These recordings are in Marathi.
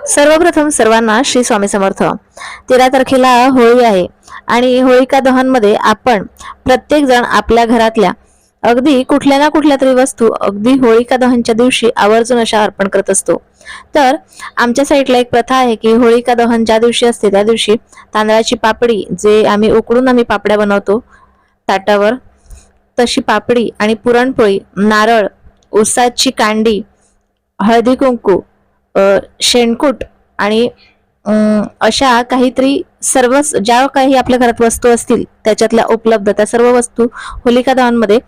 सर्वप्रथम सर्वांना श्री स्वामी समर्थ. तेरा तारखेला होळी आहे आणि होळिका दहनमध्ये आपण प्रत्येक जण आपल्या घरातल्या अगदी कुठल्या ना कुठल्या तरी वस्तू अगदी होळिका दहनच्या दिवशी आवर्जून अशा अर्पण करत असतो. तर आमच्या साईडला एक प्रथा आहे की होळिका दहन ज्या दिवशी असते त्या दिवशी तांदळाची पापडी जे आम्ही उकडून आम्ही पापड्या बनवतो ताटावर तशी पापडी आणि पुरणपोळी नारळ उसाची कांडी हळदी कुंकू शेणकूट आणि अशा काहीतरी सर्व ज्या काही आपल्या घरात वस्तू असतील त्याच्यातल्या उपलब्ध त्या सर्व वस्तू होलिका दहनमध्ये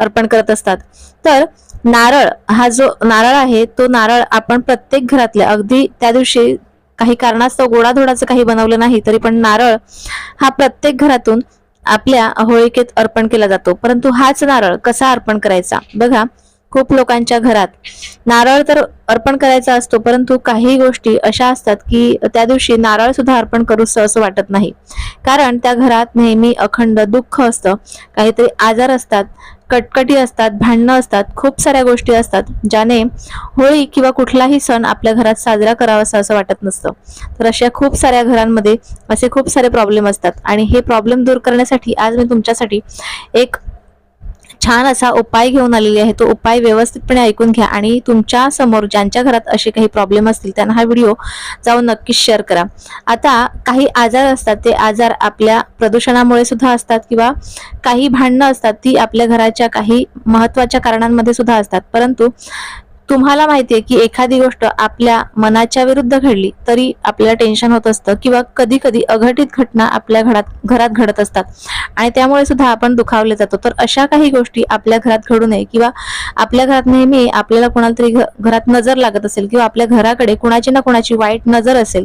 अर्पण करत असतात. तर नारळ हा जो नारळ आहे तो नारळ आपण प्रत्येक घरातल्या अगदी त्या दिवशी काही कारणास्तव गोडाधोडाचं काही बनवलं नाही तरी पण नारळ हा प्रत्येक घरातून आपल्या होळिकेत अर्पण केला जातो. परंतु हाच नारळ कसा अर्पण करायचा? बघा खूप लोकांच्या घरात. नारळ तर अर्पण करायचा असतो परंतु काही गोष्टी अशा असतात की त्या दिवशी नारळ सुद्धा अर्पण करूस असं वाटत नाही. कारण त्या घरात नेहमी अखंड दुःख असतं. काहीतरी आजार असतात कटकटी असतात भांडणं असतात खूप साऱ्या गोष्टी असतात ज्याने होळी किंवा कुठलाही सण आपल्या घरात साजरा करावासा असं वाटत नसतं. तर अशा खूप साऱ्या घरांमध्ये असे खूप सारे प्रॉब्लेम असतात. आणि हे प्रॉब्लेम दूर करण्यासाठी आज मी तुमच्यासाठी एक छान असा उपाय घेऊन आलेली आहे. तो उपाय व्यवस्थितपणे ऐकून घ्या आणि तुमच्यासमोर ज्यांच्या घरात असे काही प्रॉब्लेम असतील त्यांना हा व्हिडिओ जाऊन नक्कीच शेअर करा. आता काही आजार असतात ते आजार आपल्या प्रदूषणामुळे सुद्धा असतात किंवा काही भांडणं असतात ती आपल्या घराच्या काही महत्त्वाच्या कारणांमध्ये सुद्धा असतात. परंतु तुम्हाला माहितीये की एखादी गोष्ट आपल्या मनाच्या विरुद्ध घडली तरी आपल्याला टेन्शन होत असतं किंवा कधी कधी अघटित घटना आपल्या घरात घरात घडत असतात. आणि त्यामुळे सुद्धा आपण दुखावले जातो. तर अशा काही गोष्टी आपल्या घरात घडू नये किंवा आपल्या घरात नेहमी आपल्याला कोणाला तरी घरात नजर लागत असेल किंवा आपल्या घराकडे कुणाची ना कुणाची वाईट नजर असेल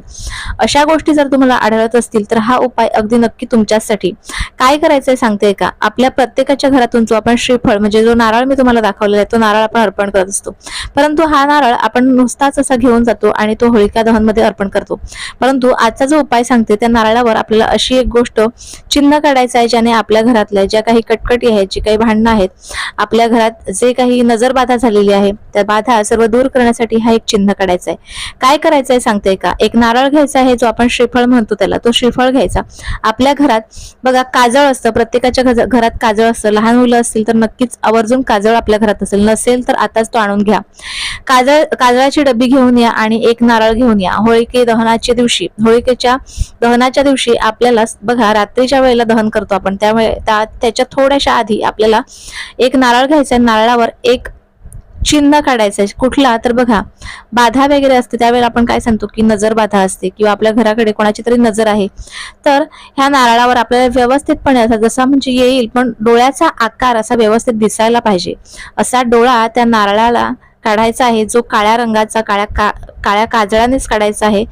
अशा गोष्टी जर तुम्हाला आढळत असतील तर हा उपाय अगदी नक्की तुमच्यासाठी. काय करायचंय सांगते का? आपल्या प्रत्येकाच्या घरातून जो आपण श्रीफळ म्हणजे जो नारळ मी तुम्हाला दाखवलेला आहे तो नारळ आपण अर्पण करत असतो. परंतु हा नारळ आपण नुसताच असा घेऊन जातो आणि तो होळिका दहनमध्ये अर्पण करतो. परंतु आजचा जो उपाय सांगते त्या नारळावर आपल्याला अशी एक गोष्ट चिन्ह काढायचं आहे ज्याने आपल्या घरातल्या ज्या काही कटकटी आहेत जी काही भांडणं आहेत आपल्या घरात जे काही नजर बाधा झालेली आहे त्या बाधा सर्व दूर करण्यासाठी हा एक चिन्ह काढायचा आहे. काय करायचं आहे सांगते का? एक नारळ घ्यायचा आहे जो आपण श्रीफळ म्हणतो त्याला तो श्रीफळ घ्यायचा. आपल्या घरात बघा काजळ असतं प्रत्येकाच्या घज- घरात काजळ असतं. लहान मुलं असतील तर नक्कीच आवर्जून काजळ आपल्या घरात असेल नसेल तर आताच तो आणून घ्या. काजळ काजळाची डबी घेऊन या आणि एक नारळ घेऊन या. होळीके दहनाच्या दिवशी होळिकेच्या दहनाच्या दिवशी आपल्याला बघा रात्रीच्या वेळेला दहन करतो आपण. त्यामुळे त्या त्याच्या थोड्याशा आधी आपल्याला एक नारळ घ्यायचा आहे. नारळावर एक चिन्ह काढायचं आहे. कुठला तर बघा बाधा वगैरे असते. त्यावेळेला आपण काय सांगतो की नजर बाधा असते किंवा आपल्या घराकडे कोणाची तरी नजर आहे. तर ह्या नारळावर आपल्याला व्यवस्थितपणे असा जसा म्हणजे येईल पण डोळ्याचा आकार असा व्यवस्थित दिसायला पाहिजे. असा डोळा त्या नारळाला काढायचा आहे जो काळ्या रंगाचा काळ्या का काळ्या काजळानेच काढायचा आहे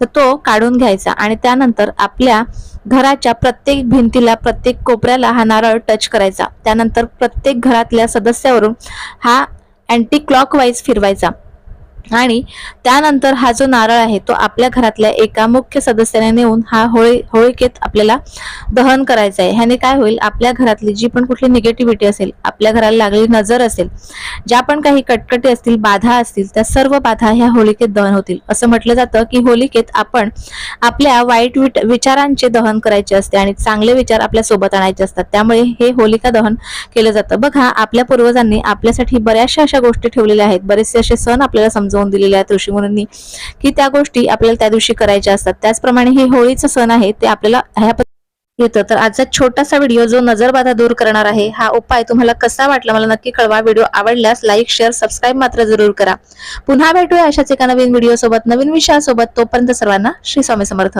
तर तो काढून घ्यायचा. आणि त्यानंतर आपल्या घराच्या प्रत्येक भिंतीला प्रत्येक कोपऱ्याला हा नारळ टच करायचा. त्यानंतर प्रत्येक घरातल्या सदस्यावरून हा अँटी क्लॉकवाईज फिरवायचा. आणि त्यानंतर हा जो नारळ आहे तो आपल्या घरातल्या एका मुख्य सदस्याने नेऊन हा होळी होळिकेत आपल्याला दहन करायचा आहे. ह्याने काय होईल? आपल्या घरातली जी पण कुठली निगेटिव्हिटी असेल आपल्या घराला लागलेली नजर असेल ज्या पण काही कटकटी असतील बाधा असतील त्या सर्व बाधा ह्या होलिकेत दहन होतील. असं म्हटलं जातं की होलिकेत आपण आपल्या वाईट विट- विचारांचे दहन करायचे असते आणि चांगले विचार आपल्यासोबत आणायचे असतात. त्यामुळे हे होलिका दहन केलं जातं. बघा आपल्या पूर्वजांनी आपल्यासाठी बऱ्याचशा अशा गोष्टी ठेवलेल्या आहेत. बरेचसे असे सण आपल्याला समजावून दिलेल्या आहेत ऋषीमुनींनी की त्या गोष्टी आपल्याला त्या दिवशी करायच्या असतात. त्याचप्रमाणे हे होळीचा सण आहे ते आपल्याला ह्या येतं. तर आजचा छोटासा व्हिडिओ जो नजरबाधा दूर करणार आहे हा उपाय तुम्हाला कसा वाटला मला नक्की कळवा. व्हिडिओ आवडल्यास लाईक शेअर सबस्क्राईब मात्र जरूर करा. पुन्हा भेटूया अशाच एका नवीन व्हिडिओ सोबत नवीन विषयासोबत. तोपर्यंत सर्वांना श्री स्वामी समर्थ.